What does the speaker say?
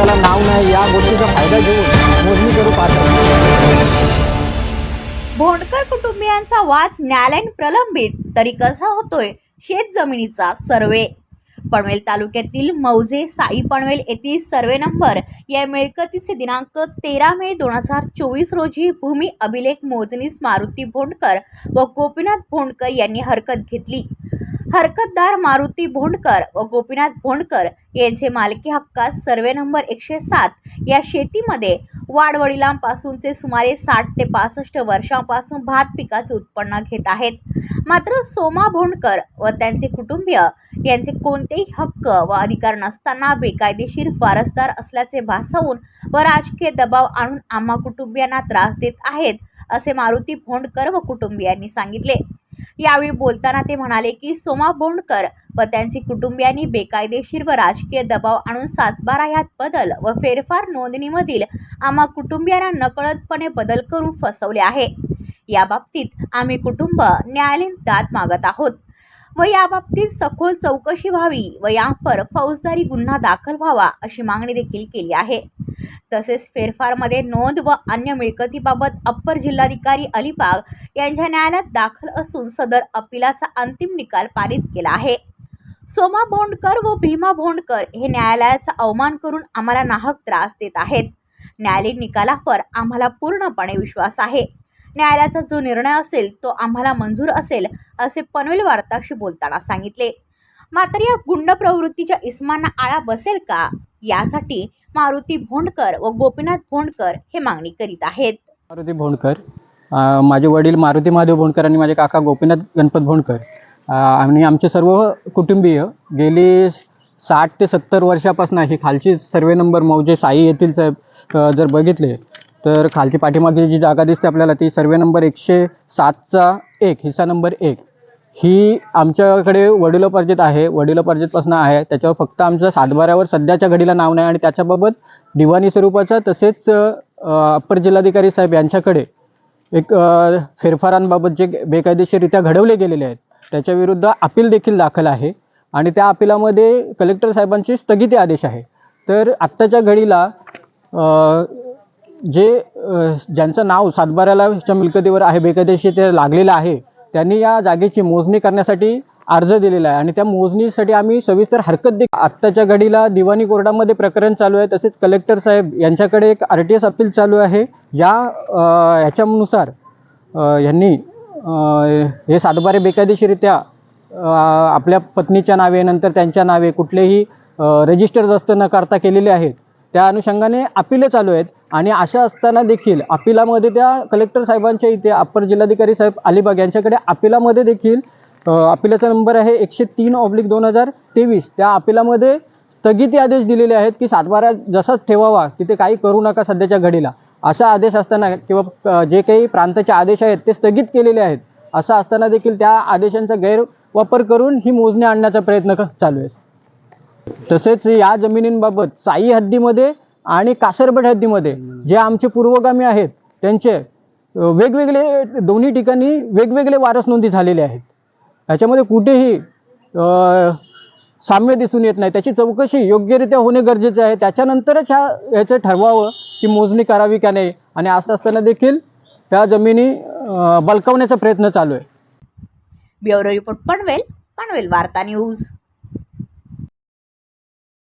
त्याला नाव नाही या गोष्टीचा फायदा घेऊन मोजणी करू पाहतात भोंडकर कुटुंबियांचा वाद न्यायालयीन प्रलंबित तरी कसा होतोय? शेत जमिनीचा सर्वे. पनवेल तालुक्यातील मौजे साई पनवेल येथील सर्वे नंबर या मिळकतीचे दिनांक तेरा मे दोन हजार चोवीस रोजी भूमी अभिलेख मोजणीस मारुती भोंडकर व गोपीनाथ भोंडकर यांनी हरकत घेतली. हरकतदार मारुती भोंडकर व गोपीनाथ भोंडकर यांचे मालकी हक्कात सर्वे नंबर एकशे सात या शेतीमध्ये वाडवडिलांपासूनचे सुमारे साठ ते पासष्ट वर्षांपासून भात पिकाचे उत्पन्न घेत आहेत. मात्र सोमा भोंडकर व त्यांचे कुटुंबीय यांचे कोणतेही हक्क व अधिकार नसताना बेकायदेशीर वारसदार असल्याचे भासवून व राजकीय दबाव आणून आम्हा कुटुंबियांना त्रास देत आहेत असे मारुती भोंडकर व कुटुंबियांनी सांगितले. यावेळी बोलताना ते म्हणाले की सोमा बोंडकर व त्यांची कुटुंबियांनी बेकायदेशीर व राजकीय दबाव आणून सातबारा यात बदल व फेरफार नोंदणीमधील आम्हा कुटुंबियांना नकळतपणे बदल करून फसवले आहे. याबाबतीत आम्ही कुटुंब न्यायालयीन दाद मागत आहोत व याबाबतीत सखोल चौकशी व्हावी व यावर फौजदारी गुन्हा दाखल व्हावा अशी मागणी देखील केली आहे. तसेच फेरफारमध्ये नोंद व अन्य मिळकतीबाबत अप्पर जिल्हाधिकारी अलिबाग यांच्या न्यायालयात दाखल असून सदर अपिलाचा अंतिम निकाल पारित केला आहे. सोमा भोंडकर व भीमा भोंडकर हे न्यायालयाचा अवमान करून आम्हाला नाहक त्रास देत आहेत. न्यायालयीन निकालावर आम्हाला पूर्णपणे विश्वास आहे. न्यायालयाचा जो निर्णय असेल तो आम्हाला मंजूर असेल असे पनवेल वार्ताशी बोलताना सांगितले. मात्र या गुंड प्रवृत्तीच्या इस्मांना आळा बसेल का? यासाठी मारुती भोंडकर व गोपीनाथ भोंडकर हे मागणी करीत आहेत. मारुती भोंडकर माझे वडील मारुती महादेव भोंडकर आणि माझे काका गोपीनाथ गणपत भोंडकर. आणि आमचे सर्व कुटुंबीय गेली साठ ते सत्तर वर्षापासून ही खालची सर्वे नंबर मौजे साई येथील साहेब जर बघितले तर खालची पाठीमागे जी जागा दिसते आपल्याला ती सर्वे नंबर एकशे सातचा एक हिस्सा नंबर एक. ही आमच्याकडे वडिलोपार्जित आहे. वडिलोपार्जितपासून आहे. त्याच्यावर फक्त आमचं सातबाऱ्यावर सध्याच्या घडीला नाव नाही आणि त्याच्याबाबत दिवाणी स्वरूपाचं तसेच अप्पर जिल्हाधिकारी साहेब यांच्याकडे एक फेरफारांबाबत जे बेकायदेशीररित्या घडवले गेलेले आहेत त्याच्याविरुद्ध अपील देखील दाखल आहे आणि त्या अपिलामध्ये कलेक्टर साहेबांचे स्थगिती आदेश आहे. तर आत्ताच्या घडीला जे ज्यांचं नाव सातबाऱ्याला च्या मिलकतीवर आहे बेकायदेशीर ते लागलेलं आहे त्यांनी या जागेची मोजणी करण्यासाठी अर्ज दिलेला आहे. आणि त्या मोजणीसाठी आम्ही सविस्तर हरकत दे आत्ताच्या घडीला दिवाणी कोर्टामध्ये प्रकरण चालू आहे. तसेच कलेक्टर साहेब यांच्याकडे एक आर टी एस अपील चालू आहे. या ह्याच्यानुसार यांनी हे सातबारे बेकायदेशीरित्या आपल्या पत्नीच्या नावे नंतर त्यांच्या नावे कुठलेही रजिस्टर दस्त न करता केलेले आहेत. त्या अनुषंगाने अपिले चालू आहेत. आणि अशा असताना देखील अपिलामध्ये त्या कलेक्टर साहेबांच्या इथे अप्पर जिल्हाधिकारी साहेब अलिबाग यांच्याकडे अपिलामध्ये देखील अपिलाचा नंबर आहे एकशे तीन ऑब्लिक दोन हजार तेवीस. त्या अपिलामध्ये स्थगिती आदेश दिलेले आहेत की सातबारा जसाच ठेवावा तिथे काही करू नका सध्याच्या घडीला. असा आदेश असताना किंवा जे काही प्रांताचे आदेश आहेत ते स्थगित केलेले आहेत. असं असताना देखील त्या आदेशांचा गैरवापर करून ही मोजणी आणण्याचा प्रयत्न चालू आहे. तसेच या जमिनींबाबत साई हद्दीमध्ये आणि कासरबेट हद्दीमध्ये जे आमचे पूर्वगामी आहेत त्यांचे वेगवेगळे दोन्ही ठिकाणी वेगवेगळे वारस नोंदी झालेले आहेत. याच्यामध्ये कुठेही साम्य दिसून येत नाही. त्याची चौकशी योग्यरित्या होणे गरजेचे आहे. त्याच्यानंतरच ह्या याचं ठरवावं की मोजणी करावी का नाही. आणि असं असताना देखील त्या जमिनी अ, बलकावण्याचा प्रयत्न चालू आहे. ब्युरो रिपोर्ट पनवेल पनवेल वार्ता न्यूज.